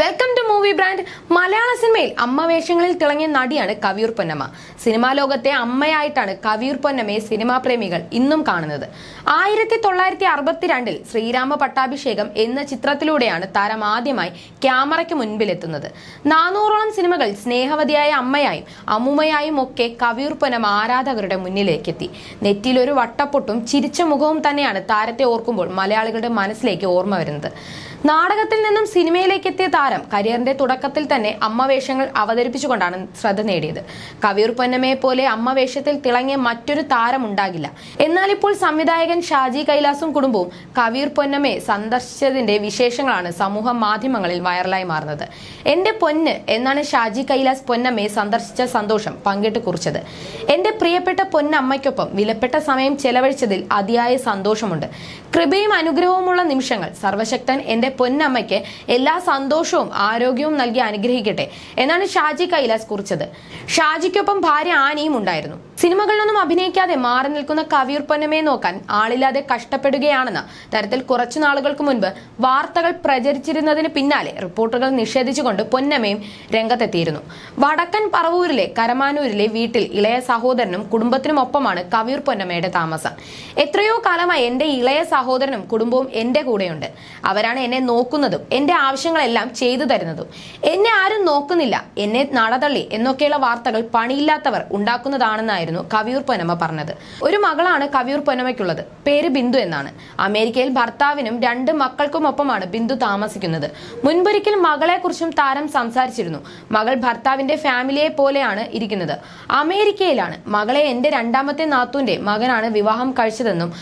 Welcome to movie brand മലയാള സിനിമയിൽ അമ്മ വേഷങ്ങളിൽ തിളങ്ങിയ നടിയാണ് കവിയൂർ പൊന്നമ്മ. സിനിമാ ലോകത്തെ അമ്മയായിട്ടാണ് കവിയൂർ പൊന്നമ്മയെ സിനിമാ പ്രേമികൾ ഇന്നും കാണുന്നത്. ആയിരത്തി തൊള്ളായിരത്തി അറുപത്തിരണ്ടിൽ ശ്രീരാമ പട്ടാഭിഷേകം എന്ന ചിത്രത്തിലൂടെയാണ് താരം ആദ്യമായി ക്യാമറയ്ക്ക് മുൻപിലെത്തുന്നത്. നാനൂറോളം സിനിമകൾ സ്നേഹവതിയായ അമ്മയായും അമ്മുമ്മയായും ഒക്കെ കവിയൂർ പൊന്നമ്മ ആരാധകരുടെ മുന്നിലേക്കെത്തി. നെറ്റിയിലൊരു വട്ടപ്പൊട്ടും ചിരിച്ച മുഖവും തന്നെയാണ് താരത്തെ ഓർക്കുമ്പോൾ മലയാളികളുടെ മനസ്സിലേക്ക് ഓർമ്മ വരുന്നത്. നാടകത്തിൽ നിന്നും സിനിമയിലേക്ക് എത്തിയ താരം കരിയറിന്റെ തുടക്കത്തിൽ തന്നെ അമ്മ വേഷങ്ങൾ അവതരിപ്പിച്ചുകൊണ്ടാണ് ശ്രദ്ധ നേടിയത്. കവിയൂർ പൊന്നമ്മയെ പോലെ അമ്മ വേഷത്തിൽ തിളങ്ങിയ മറ്റൊരു താരം ഉണ്ടാകില്ല. എന്നാൽ ഇപ്പോൾ സംവിധായകൻ ഷാജി കൈലാസും കുടുംബവും കവിയൂർ പൊന്നമ്മയെ സന്ദർശിച്ചതിന്റെ വിശേഷങ്ങളാണ് സമൂഹ മാധ്യമങ്ങളിൽ വൈറലായി മാറുന്നത്. എന്റെ പൊന്ന് എന്നാണ് ഷാജി കൈലാസ് പൊന്നമ്മയെ സന്ദർശിച്ച സന്തോഷം പങ്കിട്ട് കുറിച്ചത്. എന്റെ പ്രിയപ്പെട്ട പൊന്നമ്മയ്ക്കൊപ്പം വിലപ്പെട്ട സമയം ചെലവഴിച്ചതിൽ അതിയായ സന്തോഷമുണ്ട്. കൃപയും അനുഗ്രഹവുമുള്ള നിമിഷങ്ങൾ. സർവശക്തൻ എന്റെ പൊന്നമ്മയ്ക്ക് എല്ലാ സന്തോഷവും ആരോഗ്യവും നൽകി അനുഗ്രഹിക്കട്ടെ എന്നാണ് ഷാജി കൈലാസ് കുറിച്ചത്. ഷാജിക്കൊപ്പം ഭാര്യ ആനിയും ഉണ്ടായിരുന്നു. സിനിമകളിലൊന്നും അഭിനയിക്കാതെ മാറി നിൽക്കുന്ന കവിയൂർ പൊന്നമയെ നോക്കാൻ ആളില്ലാതെ കഷ്ടപ്പെടുകയാണെന്ന തരത്തിൽ കുറച്ചു നാളുകൾക്ക് മുൻപ് വാർത്തകൾ പ്രചരിച്ചിരുന്നതിന് പിന്നാലെ റിപ്പോർട്ടുകൾ നിഷേധിച്ചുകൊണ്ട് പൊന്നമയും രംഗത്തെത്തിയിരുന്നു. വടക്കൻ പറവൂരിലെ കരമാനൂരിലെ വീട്ടിൽ ഇളയ സഹോദരനും കുടുംബത്തിനുമൊപ്പമാണ് കവിയൂർ പൊന്നമ്മയുടെ താമസം. എത്രയോ കാലമായി എന്റെ ഇളയ സഹോദരനും കുടുംബവും എന്റെ കൂടെയുണ്ട്. അവരാണ് എന്നെ നോക്കുന്നതും എന്റെ ആവശ്യങ്ങളെല്ലാം ചെയ്തു തരുന്നതും. എന്നെ ആരും നോക്കുന്നില്ല എന്നെ നടതള്ളി എന്നൊക്കെയുള്ള വാർത്തകൾ പണിയില്ലാത്തവർ ഉണ്ടാക്കുന്നതാണെന്നായിരുന്നു കവിയൂർ പൊന്നമ്മ പറഞ്ഞത്. ഒരു മകളാണ് കവിയൂർ പൊന്നമ്മയ്ക്കുള്ളത്. പേര് ബിന്ദു എന്നാണ്. അമേരിക്കയിൽ ഭർത്താവിനും രണ്ട് മക്കൾക്കുമൊപ്പമാണ് ബിന്ദു താമസിക്കുന്നത്. മുൻപൊരിക്കൽ മകളെക്കുറിച്ചും താരം സംസാരിച്ചിരുന്നു. മകൾ ഭർത്താവിന്റെ ഫാമിലിയെ പോലെയാണ് ഇരിക്കുന്നത്. അമേരിക്കയിലാണ്. മകളെ എന്റെ രണ്ടാമത്തെ നാത്തൂന്റെ മകനാണ് വിവാഹം കഴിച്ചതെന്നും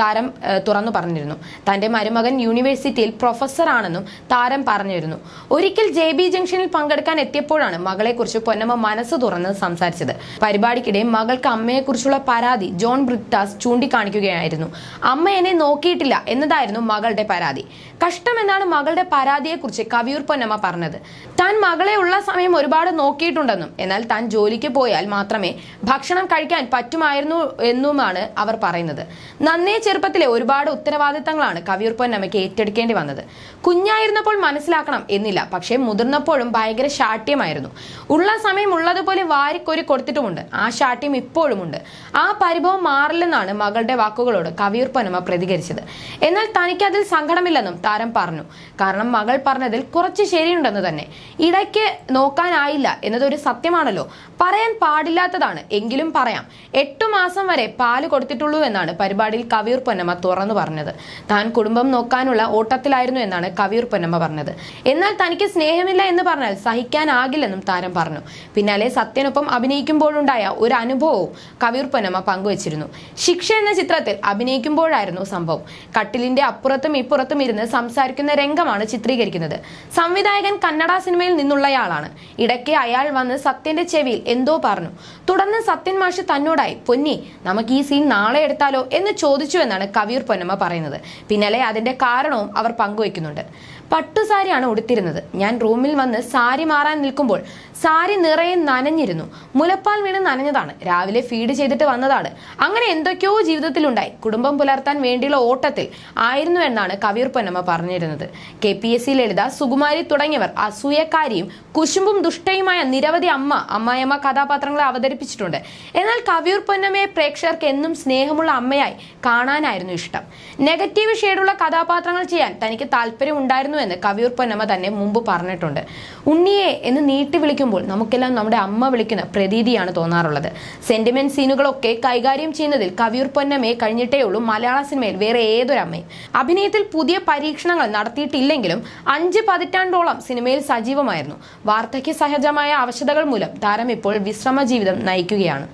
താരം തുറന്നു പറഞ്ഞിരുന്നു. തന്റെ മരുമകൻ യൂണിവേഴ്സിറ്റിയിൽ പ്രൊഫസർ ആണെന്നും താരം പറഞ്ഞിരുന്നു. ഒരിക്കൽ ജെ ബി ജംഗ്ഷനിൽ പങ്കെടുക്കാൻ എത്തിയപ്പോഴാണ് മകളെ കുറിച്ച് പൊന്നമ്മ മനസ്സ് തുറന്ന് സംസാരിച്ചത്. പരിപാടിക്കിടെ മകൾക്ക് അമ്മയെക്കുറിച്ചുള്ള പരാതി ജോൺ ബ്രിട്ടാസ് ചൂണ്ടിക്കാണിക്കുകയായിരുന്നു. അമ്മ എന്നെ നോക്കിയിട്ടില്ല എന്നതായിരുന്നു മകളുടെ പരാതി. കഷ്ടമെന്നാണ് മകളുടെ പരാതിയെക്കുറിച്ച് കവിയൂർ പൊന്നമ്മ പറഞ്ഞത്. താൻ മകളെ ഉള്ള സമയം ഒരുപാട് നോക്കിയിട്ടുണ്ടെന്നും എന്നാൽ താൻ ജോലിക്ക് പോയാൽ മാത്രമേ ഭക്ഷണം കഴിക്കാൻ പറ്റുമായിരുന്നു എന്നുമാണ് അവർ പറയുന്നത്. നന്നേ ചെറുപ്പത്തിലെ ഒരുപാട് ഉത്തരവാദിത്തങ്ങളാണ് കവിയൂർ പൊന്നമ്മയ്ക്ക് ഏറ്റെടുക്കേണ്ടി വന്നത്. കുഞ്ഞായിരുന്നപ്പോൾ മനസ്സിലാക്കണം എന്നില്ല പക്ഷേ മുതിർന്നപ്പോഴും ഭയങ്കര ശാഠ്യമായിരുന്നു. ഉള്ള സമയം ഉള്ളതുപോലെ വാരിക്കോരി കൊടുത്തിട്ടുമുണ്ട്. ആ ശാഠ്യം ഇപ്പോഴുമുണ്ട്. ആ പരിഭവം മാറില്ലെന്നാണ് മകളുടെ വാക്കുകളോട് കവിയൂർ പൊന്നമ്മ പ്രതികരിച്ചത്. എന്നാൽ തനിക്ക് അതിൽ സങ്കടമില്ലെന്നും താരം പറഞ്ഞു. കാരണം മകൾ പറഞ്ഞതിൽ കുറച്ച് ശരിയുണ്ടെന്ന് തന്നെ. ഇടയ്ക്ക് നോക്കാനായില്ല എന്നതൊരു സത്യമാണല്ലോ. പറയാൻ പാടില്ലാത്തതാണ്. എങ്കിലും പറയാം. എട്ടു മാസം വരെ പാൽ കൊടുത്തിട്ടുള്ളൂ എന്നാണ് പരിപാടിയിൽ കവിയൂർ പൊന്നമ്മ തുറന്നു പറഞ്ഞത്. താൻ കുടുംബം നോക്കാനുള്ള ഓട്ടത്തിലായിരുന്നു എന്നാണ് കവിയൂർ പൊന്നമ്മ പറഞ്ഞത്. എന്നാൽ തനിക്ക് സ്നേഹമില്ല എന്ന് പറഞ്ഞാൽ സഹിക്കാനാകില്ലെന്നും താരം പറഞ്ഞു. പിന്നാലെ സത്യനൊപ്പം അഭിനയിക്കുമ്പോഴുണ്ടായ ഒരു അനുഭവവും കവിയൂർ പൊന്നമ്മ പങ്കുവച്ചിരുന്നു. ശിക്ഷ എന്ന ചിത്രത്തിൽ അഭിനയിക്കുമ്പോഴായിരുന്നു സംഭവം. കട്ടിലിന്റെ അപ്പുറത്തും ഇപ്പുറത്തും ഇരുന്ന് സംസാരിക്കുന്ന രംഗമാണ് ചിത്രീകരിക്കുന്നത്. സംവിധായകൻ കന്നഡ സിനിമയിൽ നിന്നുള്ളയാളാണ്. ഇടയ്ക്ക് അയാൾ വന്ന് സത്യന്റെ ചെവിയിൽ എന്തോ പറഞ്ഞു. തുടർന്ന് സത്യൻ മാഷ് തന്നോടായി പൊന്നി നമുക്ക് ഈ സീൻ നാളെ എടുത്താലോ? എന്ന് ചോദിച്ചു എന്നാണ് കവിയൂർ പൊന്നമ്മ പറയുന്നത്. പിന്നാലെ അതിന്റെ കാരണവും അവർ പങ്കുവയ്ക്കുന്നുണ്ട്. പട്ടുസാരിയാണ് ഉടുത്തിരുന്നത്. ഞാൻ റൂമിൽ വന്ന് സാരി മാറാൻ നിൽക്കുമ്പോൾ സാരി നിറയെ നനഞ്ഞിരുന്നു. മുലപ്പാൽ വീണ് നനഞ്ഞതാണ്. രാവിലെ ഫീഡ് ചെയ്തിട്ട് വന്നതാണ്. അങ്ങനെ എന്തൊക്കെയോ ജീവിതത്തിലുണ്ടായി. കുടുംബം പുലർത്താൻ വേണ്ടിയുള്ള ഓട്ടത്തിൽ ആയിരുന്നു എന്നാണ് കവിയൂർ പൊന്നമ്മ പറഞ്ഞിരുന്നത്. K P S C Lalitha Sukumari തുടങ്ങിയവർ അസൂയക്കാരിയും കുശുമ്പും ദുഷ്ടയുമായ നിരവധി അമ്മ അമ്മായിയമ്മ കഥാപാത്രങ്ങളെ അവതരിപ്പിച്ചിട്ടുണ്ട്. എന്നാൽ കവിയൂർ പൊന്നമ്മയെ പ്രേക്ഷകർക്ക് എന്നും സ്നേഹമുള്ള അമ്മയായി കാണാനായിരുന്നു ഇഷ്ടം. നെഗറ്റീവ് ഷെയ്ഡുള്ള കഥാപാത്രങ്ങൾ ചെയ്യാൻ തനിക്ക് താല്പര്യം ഉണ്ടായിരുന്നു എന്ന് കവിയൂർ പൊന്നമ്മ തന്നെ മുമ്പ് പറഞ്ഞിട്ടുണ്ട്. ഉണ്ണിയെ എന്ന് നീട്ടി വിളിക്കുമ്പോൾ നമുക്കെല്ലാം നമ്മുടെ അമ്മ വിളിക്കുന്ന പ്രതീതിയാണ് തോന്നാറുള്ളത്. സെന്റിമെന്റ് സീനുകളൊക്കെ കൈകാര്യം ചെയ്യുന്നതിൽ കവിയൂർ പൊന്നമ്മയെ കഴിഞ്ഞിട്ടേ ഉള്ളൂ മലയാള സിനിമയിൽ വേറെ ഏതൊരമ്മയും. അഭിനയത്തിൽ പുതിയ പരീക്ഷണങ്ങൾ നടത്തിയിട്ടില്ലെങ്കിലും അഞ്ച് പതിറ്റാണ്ടോളം സിനിമയിൽ സജീവമായിരുന്നു. വാർദ്ധക്യ സഹജമായ അവശതകൾ മൂലം താരം ഇപ്പോൾ വിശ്രമ ജീവിതം നയിക്കുകയാണ്.